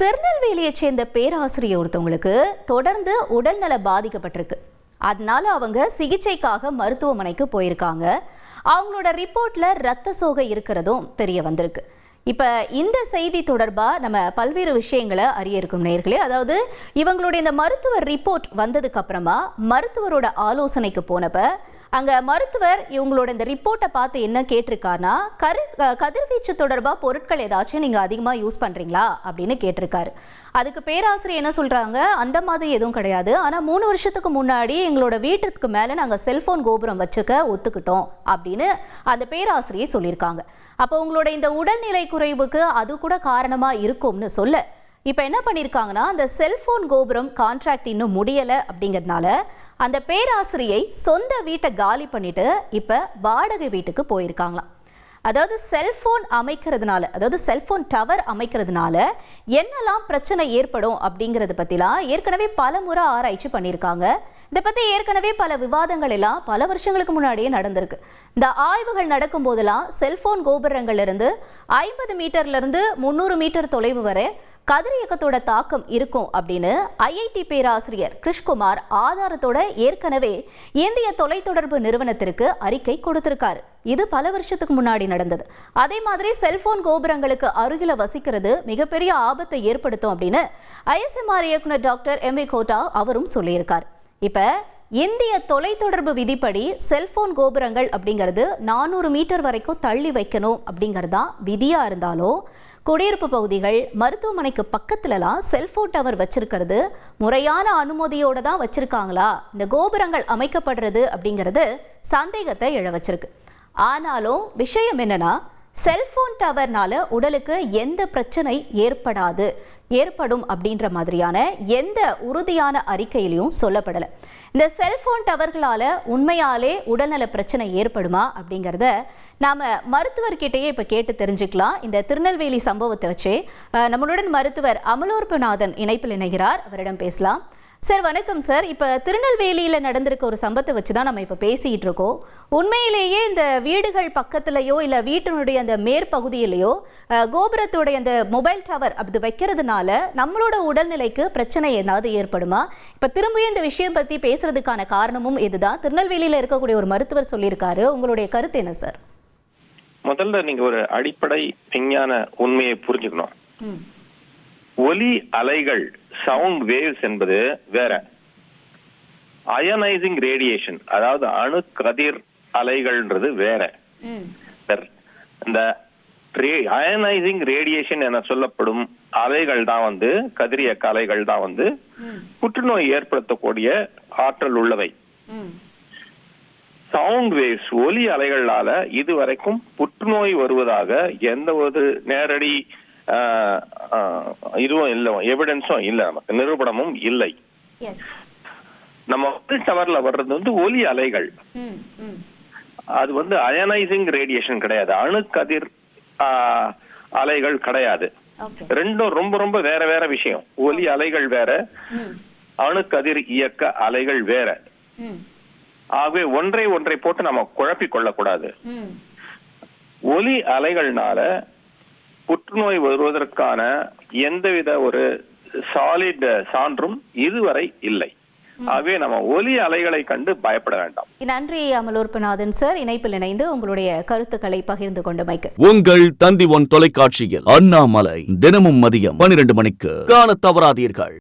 திருநெல்வேலியைச் சேர்ந்த பேராசிரியர் ஒருத்தவங்களுக்கு தொடர்ந்து உடல்நல பாதிக்கப்பட்டிருக்கு. அதனால அவங்க சிகிச்சைக்காக மருத்துவமனைக்கு போயிருக்காங்க. அவங்களோட ரிப்போர்ட்ல ரத்த சோகை இருக்கிறதும் தெரிய வந்திருக்கு. இப்ப இந்த செய்தி தொடர்பா நம்ம பல்வேறு விஷயங்களை அறிய இருக்கும் நேர்களே அதாவது இவங்களுடைய இந்த மருத்துவ ரிப்போர்ட் வந்ததுக்கு அப்புறமா மருத்துவரோட ஆலோசனைக்கு போனப்ப அங்கே மருத்துவர் இவங்களோட இந்த ரிப்போர்ட்டை பார்த்து என்ன கேட்டிருக்காருன்னா கரு கதிர்வீச்சு தொடர்பாக பொருட்கள் ஏதாச்சும் நீங்கள் அதிகமாக யூஸ் பண்ணுறீங்களா அப்படின்னு கேட்டிருக்காரு. அதுக்கு பேராசிரியர் என்ன சொல்கிறாங்க அந்த மாதிரி எதுவும் கிடையாது. ஆனால் மூணு வருஷத்துக்கு முன்னாடி எங்களோட வீட்டுக்கு மேலே நாங்கள் செல்ஃபோன் கோபுரம் வச்சுக்க ஒத்துக்கிட்டோம் அப்படின்னு அந்த பேராசிரியை சொல்லியிருக்காங்க. அப்போ உங்களோட இந்த உடல்நிலை குறைவுக்கு அது கூட காரணமாக இருக்கும்னு சொல்ல இப்போ என்ன பண்ணியிருக்காங்கன்னா அந்த செல்ஃபோன் கோபுரம் கான்ட்ராக்ட் இன்னும் முடியலை அப்படிங்கிறதுனால அந்த பேராசிரியை சொந்த வீட்டை காலி பண்ணிட்டு இப்போ வாடகை வீட்டுக்கு போயிருக்காங்களாம். அதாவது செல்ஃபோன் அமைக்கிறதுனால அதாவது செல்ஃபோன் டவர் அமைக்கிறதுனால என்னெல்லாம் பிரச்சனை ஏற்படும் அப்படிங்கிறத பற்றிலாம் ஏற்கனவே பல முறை ஆராய்ச்சி பண்ணியிருக்காங்க இதை பற்றி ஏற்கனவே பல விவாதங்கள் எல்லாம் பல வருஷங்களுக்கு முன்னாடியே நடந்திருக்கு. இந்த ஆய்வுகள் நடக்கும் போதெல்லாம் செல்ஃபோன் கோபுரங்கள்லேருந்து ஐம்பது மீட்டர்லேருந்து முந்நூறு மீட்டர் தொலைவு வரை கதிரியக்கத்தோட தாக்கம் இருக்கும் அப்படின்னு ஐஐடி பேராசிரியர் கிருஷ்குமார் ஆதாரத்தோட ஏற்கனவே இந்திய தொலைத்தொடர்பு நிறுவனத்திற்கு அறிக்கை கொடுத்திருக்காரு. இது பல வருஷத்துக்கு முன்னாடி நடந்தது. அதே மாதிரி செல்போன் கோபுரங்களுக்கு அருகில வசிக்கிறது மிகப்பெரிய ஆபத்தை ஏற்படுத்தும் அப்படின்னு ஐஎஸ்எம்ஆர் இயக்குனர் டாக்டர் எம் வி கோட்டா அவரும் சொல்லியிருக்கார். இப்ப இந்திய தொலைத்தொடர்பு விதிப்படி செல்போன் கோபுரங்கள் அப்படிங்கிறது நானூறு மீட்டர் வரைக்கும் தள்ளி வைக்கணும் அப்படிங்கிறது தான் விதியாக இருந்தாலும் குடியிருப்பு பகுதிகள் மருத்துவமனைக்கு பக்கத்துலலாம் செல்போன் டவர் வச்சிருக்கிறது. முறையான அனுமதியோடு தான் வச்சிருக்காங்களா? இந்த கோபுரங்கள் அமைக்கப்படுறது அப்படிங்கிறது சந்தேகத்தை எழ வச்சிருக்கு ஆனாலும் விஷயம் என்னன்னா செல்ஃபோன் டவர்னால உடலுக்கு எந்த பிரச்சனை ஏற்படாது ஏற்படும் அப்படின்ற மாதிரியான எந்த உறுதியான அறிக்கையிலையும் சொல்லப்படலை. இந்த செல்ஃபோன் டவர்களால் உண்மையாலே உடல்நல பிரச்சனை ஏற்படுமா அப்படிங்கிறத நாம மருத்துவர்கிட்டயே இப்போ கேட்டு தெரிஞ்சுக்கலாம். இந்த திருநெல்வேலி சம்பவத்தை வச்சே நம்மளுடன் மருத்துவர் அமலோர்பநாதன் இணைப்பில் இணைகிறார். அவரிடம் பேசலாம். சார் வணக்கம் சார். இப்போ திருநெல்வேலியில் நடந்திருக்க ஒரு சம்பவத்தை வச்சு தான் நம்ம இப்போ பேசிகிட்டு இருக்கோம். உண்மையிலேயே இந்த வீடுகள் பக்கத்துலேயோ இல்லை வீட்டினுடைய அந்த மேற்பகுதியிலையோ கோபுரத்துடைய அந்த மொபைல் டவர் அப்படி வைக்கிறதுனால நம்மளோட உடல்நிலைக்கு பிரச்சனை ஏதாவது ஏற்படுமா? இப்போ திரும்பியும் இந்த விஷயம் பற்றி பேசுறதுக்கான காரணமும் இதுதான். திருநெல்வேலியில் இருக்கக்கூடிய ஒரு மருத்துவர் சொல்லியிருக்காரு. உங்களுடைய கருத்து என்ன சார்? முதல்ல நீங்க ஒரு அடிப்படை விஞ்ஞான உண்மையை புரிஞ்சுக்கணும். ம். ஒலி அலைகள் சவுண்ட் வேவ்ஸ் என்பது வேற. அயனைசிங் ரேடியேஷன் அதாவது அணு கதிர் அலைகள்ன்றது வேற. இந்த அயனைசிங் ரேடியேஷன் என சொல்லப்படும் அலைகள் தான் வந்து கதிரியக்க அலைகள் தான் வந்து புற்றுநோய் ஏற்படுத்தக்கூடிய ஆற்றல் உள்ளவை. சவுண்ட் வேவ்ஸ் ஒலி அலைகளால இதுவரைக்கும் புற்றுநோய் வருவதாக எந்த ஒரு நேரடி இதுவும் இல்லை எவிடன்ஸும் இல்லை நமக்கு. நிரூபணமும் இல்லை. நம்ம மொபைல் டவர்ல வர்றது வந்து ஒலி அலைகள். அது வந்து அயனைசிங் ரேடியேஷன் கிடையாது. அணுக்கதிர் அலைகள் கிடையாது. ரெண்டும் ரொம்ப ரொம்ப வேற வேற விஷயம். ஒலி அலைகள் வேற. அணுக்கதிர் இயக்க அலைகள் வேற. ஆகவே ஒன்றை ஒன்றை போட்டு நம்ம குழப்பிக் கொள்ளக்கூடாது. ஒலி அலைகள்னால புற்றுநோய் வருவதற்கான எந்தவித ஒரு சாலிட் சான்றும் இதுவரை இல்லை. ஆகவே நம்ம ஒலி அலைகளை கண்டு பயப்பட வேண்டாம். நன்றி அமலோற்பநாதன் சார். இணைப்பில் இணைந்து உங்களுடைய கருத்துக்களை பகிர்ந்து கொண்டமைக்கு உங்கள் தந்தி ஒன் தொலைக்காட்சியில் அண்ணாமலை தினமும் மதியம் பனிரெண்டு மணிக்கு காண தவறாதீர்கள்.